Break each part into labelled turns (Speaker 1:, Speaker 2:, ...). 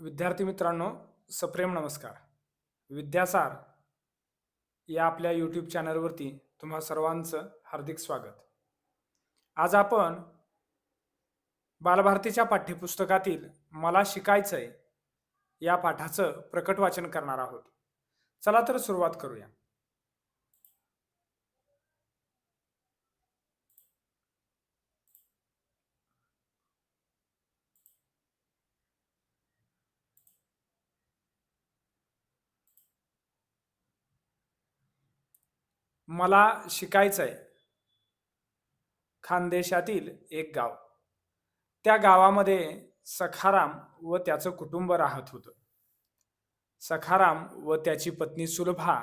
Speaker 1: विद्यार्थी मित्रांनो सप्रेम नमस्कार. विद्यासार या आपल्या यूट्यूब चॅनलवरती तुम्हा सर्वांचं हार्दिक स्वागत. आज आपण बालभारतीच्या पाठ्यपुस्तकातील मला शिकायचंय या पाठाचं प्रकट वाचन करणार आहोत. चला तर सुरुवात करूया. मला शिकायचं आहे खानदेशातील एक गाव. त्या गावामध्ये सखाराम व त्याचं कुटुंब राहत होतं. सखाराम व त्याची पत्नी सुलभा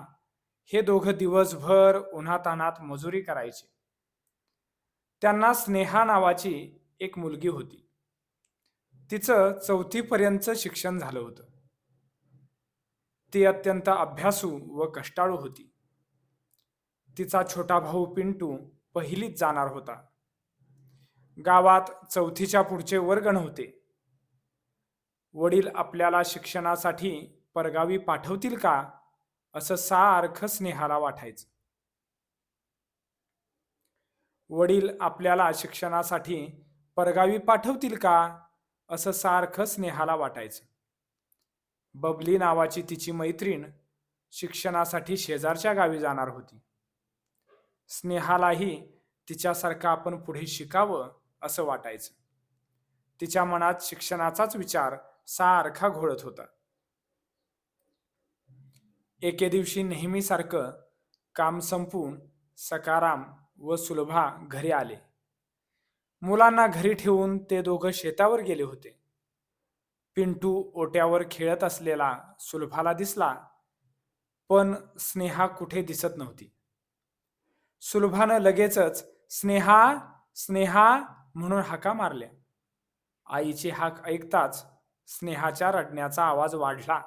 Speaker 1: हे दोघं दिवसभर उन्हातानात मजुरी करायचे. त्यांना स्नेहा नावाची एक मुलगी होती. तिचं चौथीपर्यंतचं शिक्षण झालं होतं. ती अत्यंत अभ्यासू व कष्टाळू होती. तिचा छोटा भाऊ पिंटू पहिलीच जाणार होता. गावात चौथीच्या पुढचे वर्ग नव्हते. वडील आपल्याला शिक्षणासाठी परगावी पाठवतील का? असं सारखं स्नेहाला वाटायचं. वडील आपल्याला शिक्षणासाठी परगावी पाठवतील का? असं सारखं स्नेहाला वाटायचं. बबली नावाची तिची मैत्रीण शिक्षणासाठी शेजारच्या गावी जाणार होती. स्नेहालाही तिच्यासारखं आपण पुढे शिकावं असं वाटायचं. तिच्या मनात शिक्षणाचाच विचार सारखा घोळत होता. एके दिवशी नेहमीसारखं काम संपून सकाराम व सुलभा घरी आले. मुलांना घरी ठेवून ते दोघं शेतावर गेले होते. पिंटू ओट्यावर खेळत असलेला सुलभाला दिसला पण स्नेहा कुठे दिसत नव्हती. सुलभानं लगेचच स्नेहा स्नेहा म्हणून हाका मारल्या. आईची हाक ऐकताच स्नेहाच्या रडण्याचा आवाज वाढला.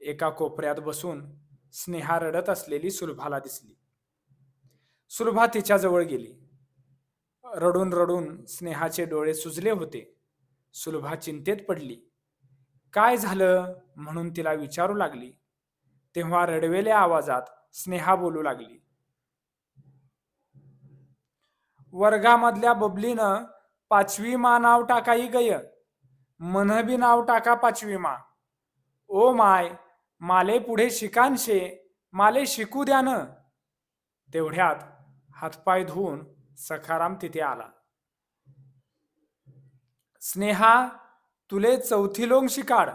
Speaker 1: एका कोपऱ्यात बसून स्नेहा रडत असलेली सुलभाला दिसली. सुलभा तिच्या जवळ गेली. रडून रडून स्नेहाचे डोळे सुजले होते. सुलभा चिंतेत पडली. काय झालं? म्हणून तिला विचारू लागली. तेव्हा रडवेल्या आवाजात स्नेहा बोलू लागली. वर्गामधल्या बबलीनं पाचवी मा नाव टाकाई गय. मन नाव टाका पाचवी मा. ओ माय माले पुढे शिकांशे माले शिकू द्या न तेवढ्यात हातपाय धुवून सखाराम तिथे आला. स्नेहा तुले चौथी लोंग शिकाड.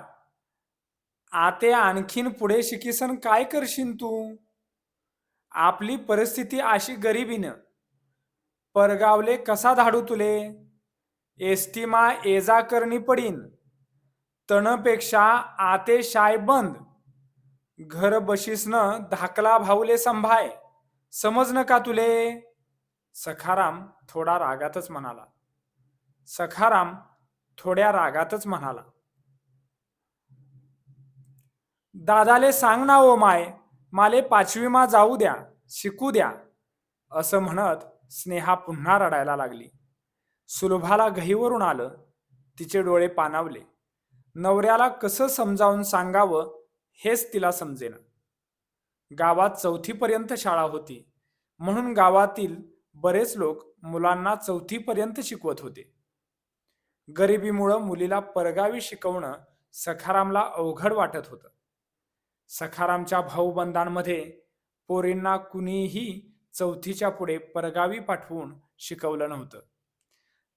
Speaker 1: आते आणखीन पुढे शिकीसन काय करशील तू? आपली परिस्थिती अशी गरिबीनं परगावले कसा धाडू तुले? एसटीमा एजा करणी पडीन. तणपेक्षा आते शाय बंद. घर बशीसनं धाकला भाऊले संभाय. समजन का तुले? सखाराम थोडा रागातच म्हणाला. सखाराम थोड्या रागातच म्हणाला. दादाले सांग ना ओ माय माले पाचवीमा जाऊ द्या शिकू द्या असं म्हणत स्नेहा पुन्हा रडायला लागली. सुलभाला घहीवरून आलं. तिचे डोळे पाणावले. नवऱ्याला कसं समजावून सांगावं हेच तिला समजेना. गावात चौथीपर्यंत शाळा होती. म्हणून गावातील बरेच लोक मुलांना चौथीपर्यंत शिकवत होते. गरिबीमुळं मुलीला परगावी शिकवणं सखारामला अवघड वाटत होतं. सखारामच्या भाऊबंधांमध्ये पोरींना कुणीही चौथीच्या पुढे परगावी पाठवून शिकवलं नव्हतं.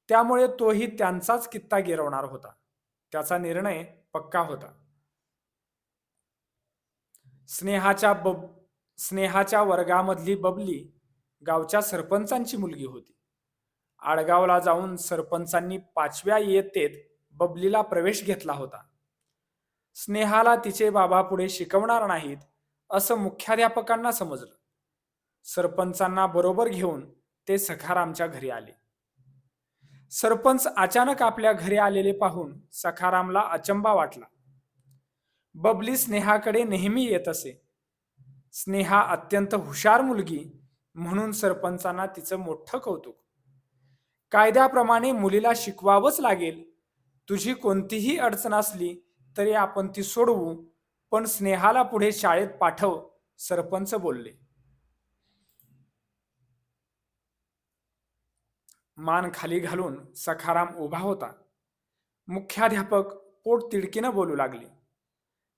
Speaker 1: त्यामुळे तोही त्यांचाच कित्ता गिरवणार होता. त्याचा निर्णय पक्का होता. स्नेहाच्या बब स्नेहाच्या वर्गामधली बबली गावच्या सरपंचांची मुलगी होती. आडगावला जाऊन सरपंचांनी पाचव्या इयत्तेत बबलीला प्रवेश घेतला होता. स्नेहाला तिचे बाबा पुढे शिकवणार नाहीत असं मुख्याध्यापकांना समजलं. सरपंचांना बरोबर घेऊन ते सखारामच्या घरी आले. सरपंच अचानक आपल्या घरी आलेले पाहून सखारामला अचंबा वाटला. बबली स्नेहाकडे नेहमी येत असे. स्नेहा अत्यंत हुशार मुलगी म्हणून सरपंचांना तिचं मोठं कौतुक. कायद्याप्रमाणे मुलीला शिकवावंच लागेल. तुझी कोणतीही अडचण असली तरी आपण ती सोडवू पण स्नेहाला पुढे शाळेत पाठव सरपंच बोलले. मान खाली घालून सखाराम उभा होता. मुख्याध्यापक पोट तिडकीनं बोलू लागले.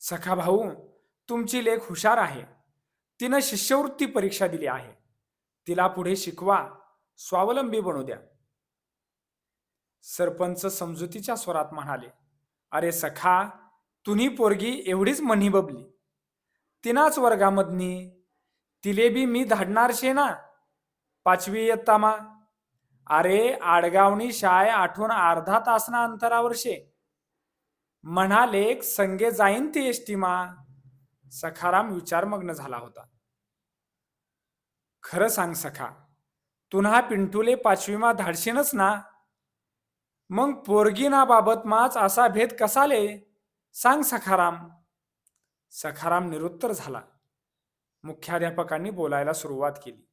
Speaker 1: सखा भाऊ तुमची लेख हुशार आहे. तिनं शिष्यवृत्ती परीक्षा दिली आहे. तिला पुढे शिकवा स्वावलंबी बनू द्या. सरपंच समजुतीच्या स्वरात म्हणाले अरे सखा तुनी पोरगी एवढीच म्हणी बबली तिनाच वर्गामधनी. तिले बी मी धाडणार शे ना. पाचवी इयत्ता मा अरे आडगावनी शाय आठवण अर्धा तासना अंतरावर शे म्हणाले संगे जाईन ती एसटी मा सखाराम विचारमग्न झाला होता. खरं सांग सखा तुन्हा पिंटूले पाचवीमा धाडशीनच ना? मग पोरगीना बाबत माच असा भेद कसाले? सांग सखाराम. सखाराम निरुत्तर झाला. मुख्याध्यापकांनी बोलायला सुरुवात केली.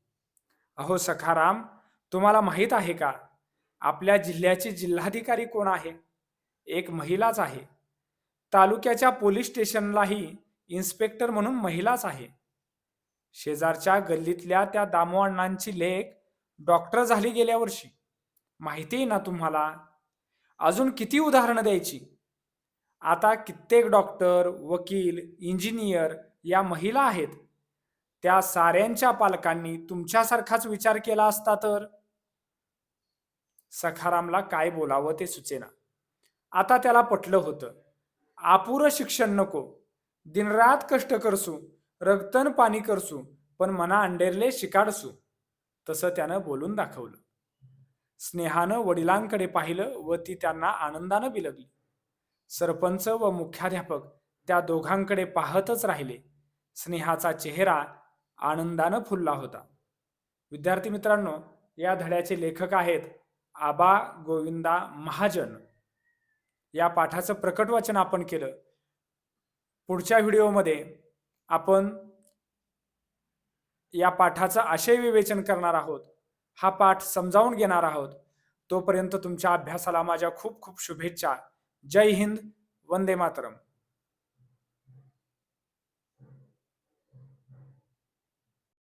Speaker 1: अहो सखाराम तुम्हाला माहीत आहे का? आपल्या जिल्ह्याची जिल्हाधिकारी कोण आहे? एक महिलाच आहे. तालुक्याच्या पोलीस स्टेशनलाही इन्स्पेक्टर म्हणून महिलाच आहे. शेजारच्या गल्लीतल्या त्या दामोअण्णांची लेख डॉक्टर झाली गेल्या वर्षी. माहिती आहे ना तुम्हाला? अजून किती उदाहरणं द्यायची? आता कित्येक डॉक्टर वकील इंजिनियर या महिला आहेत. त्या साऱ्यांच्या पालकांनी तुमच्यासारखाच विचार केला असता तर? सखारामला काय बोलावं ते सुचेना. आता त्याला पटलं होतं. आपुरं शिक्षण नको. दिनरात कष्ट करसू रक्तन पाणी करसू पण मना अंडेरले शिकाडसू तसं त्यानं बोलून दाखवलं. स्नेहानं वडिलांकडे पाहिलं व ती त्यांना आनंदानं बिलगली. सरपंच व मुख्याध्यापक त्या दोघांकडे पाहतच राहिले. स्नेहाचा चेहरा आनंदानं फुलला होता. विद्यार्थी मित्रांनो या धड्याचे लेखक आहेत आबा गोविंदा महाजन या पाठाचं प्रकट वाचन आपण केलं. पुढच्या व्हिडिओमध्ये आपण या पाठाचं आशय विवेचन करणार आहोत. हा पाठ समजावून घेणार आहोत. तोपर्यंत तुमच्या अभ्यासाला माझ्या खूप खूप शुभेच्छा. जय हिंद. वंदे मातरम.